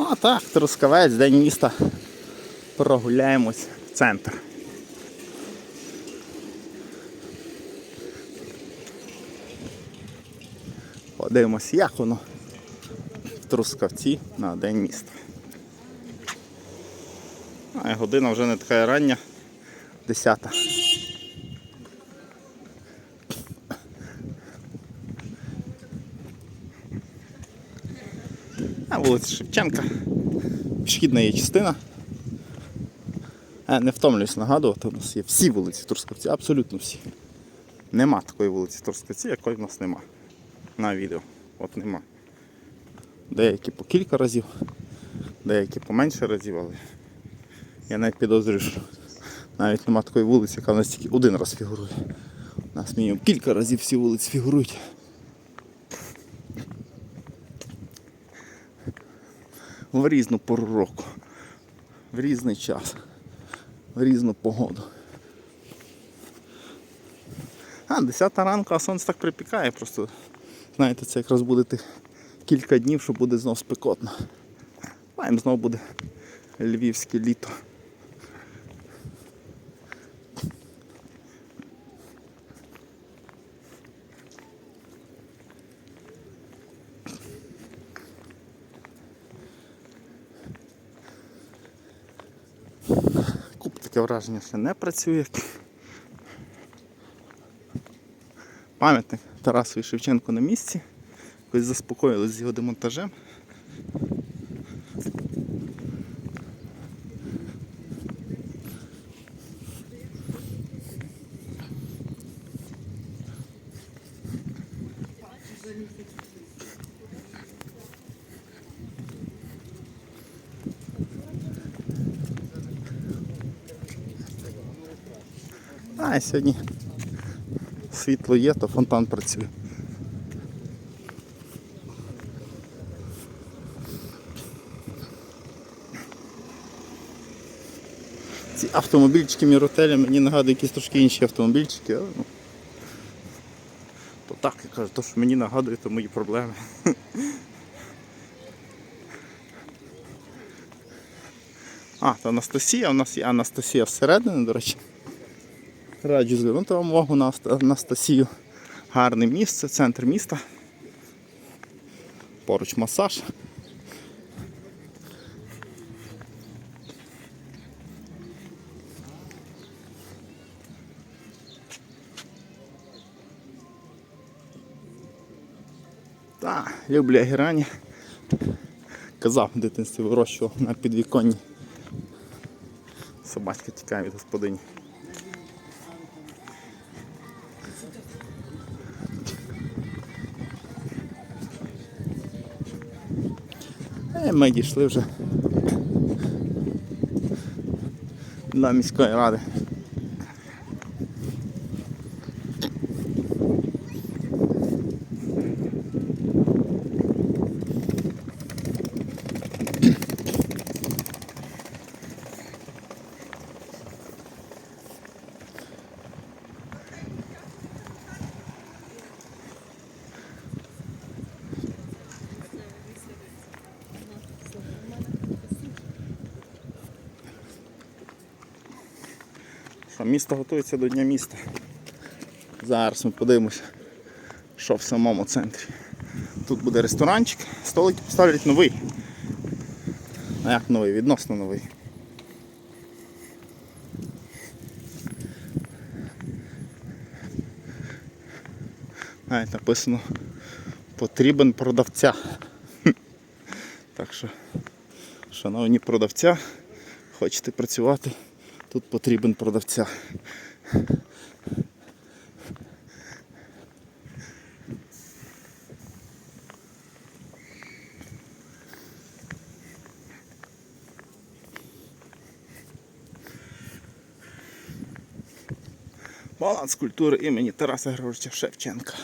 О, так, Трускавець, день міста. Прогуляємось в центр. Подивимось, як воно в Трускавці на день міста. А година вже не така рання, 10. Вулиця Шевченка. Пішохідна є частина. Я не втомлююсь нагадувати, у нас є всі вулиці в Трускавці, абсолютно всі. Нема такої вулиці в Трускавці, якої в нас нема. На відео. От нема. Деякі по кілька разів, деякі по менше разів, але я навіть підозрюю, що навіть нема такої вулиці, яка в нас тільки один раз фігурує. У нас мінімум кілька разів всі вулиці фігурують. В різну пору року, в різний час, в різну погоду. А, 10 ранку, а сонце так припікає, просто знаєте, це якраз буде тих кілька днів, що буде знов спекотно. Маємо знов буде львівське літо. Таке враження, що не працює. Пам'ятник Тарасові Шевченку на місці. Якось заспокоїлись з його демонтажем. А, сьогодні світло є, то фонтан працює. Ці автомобільчики Міротеля мені нагадують якісь трошки інші автомобільчики, але ну. То так, я кажу, то що мені нагадує, то мої проблеми. А, то Анастасія, у нас є Анастасія всередині, до речі. Раджу звернути вам увагу на Анастасію. Гарне місце, центр міста. Поруч масаж. Так, люблю герані. Казав в дитинстві вирощував на підвіконні. Собачка тікає від господині. І ми дійшли вже до міської ради. Що місто готується до Дня міста. Зараз ми подивимося, що в самому центрі. Тут буде ресторанчик, столики поставлять новий. А як новий? Відносно новий. Навіть написано потрібен продавця. Так що, шановні продавця, хочете працювати, тут потрібен продавця. Баланс культури імені Тараса Григоровича Шевченка.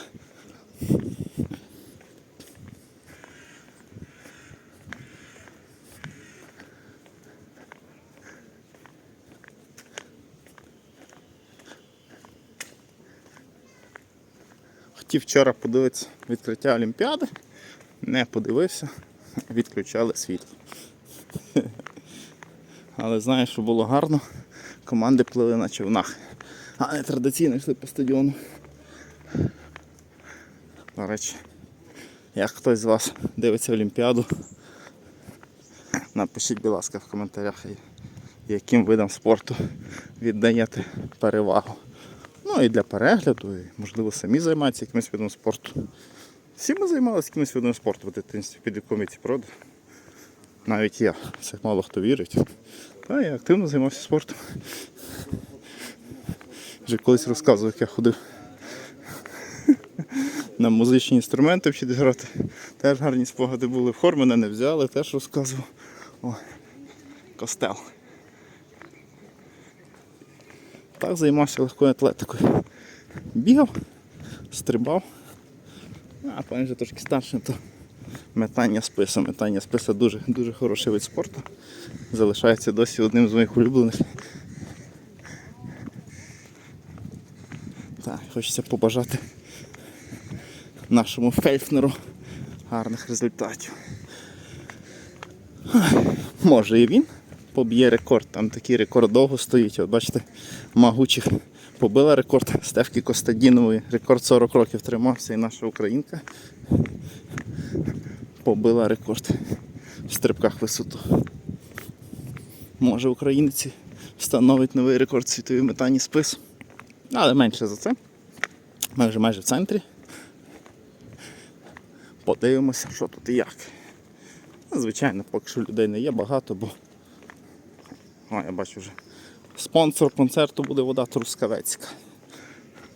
Хотів вчора подивитися відкриття Олімпіади, не подивився. відключали світло. Але знаєш, що було гарно, команди плили на човнах, а не традиційно йшли по стадіону. До речі, як хтось з вас дивиться Олімпіаду, напишіть, будь ласка, в коментарях, яким видам спорту віддаєте перевагу. Ну і для перегляду, і можливо самі займаються якимось видом спорту. Всі ми займалися якимось видом спорту в дитинстві під віці, правда? Навіть я, це мало хто вірить. Та я активно займався спортом. Вже колись розказував, як я ходив на музичні інструменти вчити грати. Теж гарні спогади були. В хор мене не взяли, теж розказував. О, костел. Так займався легкою атлетикою. Бігав, стрибав. А потім вже трошки старшим, то метання спису. Метання спису дуже, дуже хороший вид спорту. Залишається досі одним з моїх улюблених. Так, хочеться побажати нашому фельфнеру гарних результатів. Може і він поб'є рекорд. Там такий рекорд довго стоїть. От бачите, магучих побила рекорд Стевки Костадінової. Рекорд 40 років тримався і наша українка побила рекорд в стрибках висоту. Може українці встановить новий рекорд світової метані спис. Але менше за це. Ми вже майже в центрі. Подивимося, що тут і як. Ну, Звичайно, поки що людей не є багато, бо О, я бачу вже спонсор концерту буде вода Трускавецька.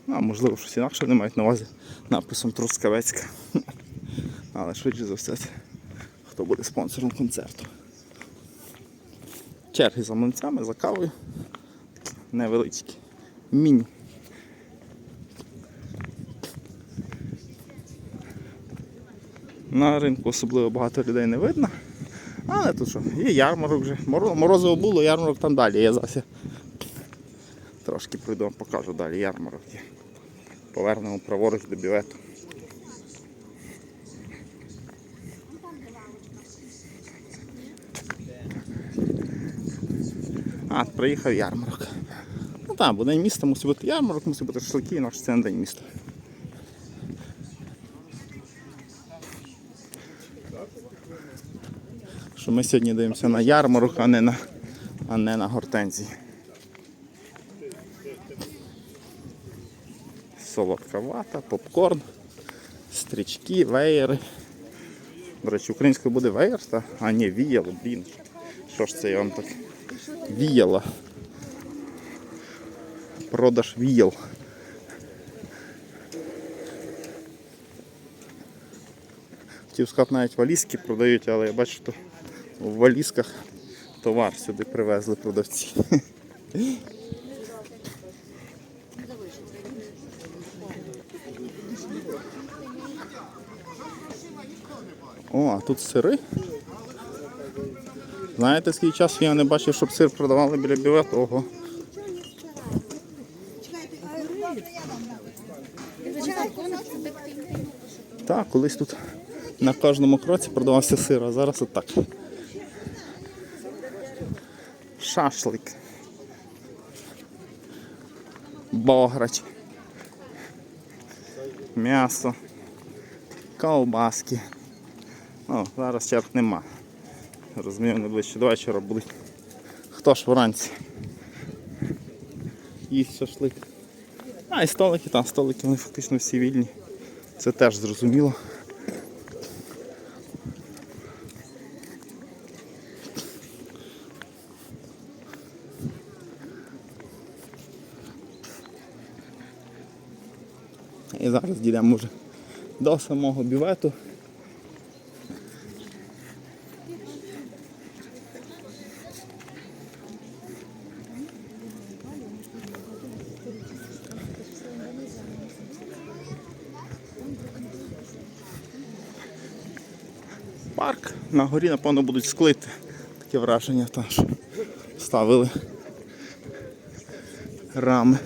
Ну, А можливо щось інакше не мають на увазі написом Трускавецька. Але швидше за все, хто буде спонсором концерту. Черги за млинцями, за кавою. Невеличкі. Міні. На ринку особливо багато людей не видно. Але тут що, є ярмарок вже. Моро- Морозиво було, ярмарок там далі. Я зараз трошки прийду, покажу далі ярмарок. Повернемо праворуч до бювету. А, приїхав ярмарок. Ну так, бо день міста мусить бути ярмарок, мусить бути шашлики, інакше це не день міста. Що ми сьогодні дивимося на ярмарок, а не на, а не на гортензії. Солодка вата, попкорн, стрічки, веєри. До речі, українською буде веєр, та? а ні, віяло, блін. Що ж це я вам так віяла. Продаж віял. Хотів сказати, навіть валізки продають, але я бачу, що в валізках товар сюди привезли продавці. О, а тут сири. Знаєте, скільки часу я не бачив, щоб сир продавали біля бювету? Ого. Так, колись тут на кожному кроці продавався сир, а зараз отак. Шашлик. Бограч. М'ясо. Ковбаски. Ну, зараз черг нема. Розумію, найближче до вечора будуть. Хто ж вранці? Їсть шашлик. А, і столики, там столики, вони фактично всі вільні. Це теж зрозуміло. І зараз дійдемо вже до самого бювету. Парк. На горі, напевно, будуть склити. Таке враження, та, що ставили рами.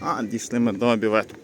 А, дійшли ми до бювету.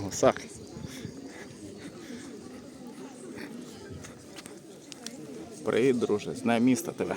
Гусак. Привіт, друже, знай місто тебе.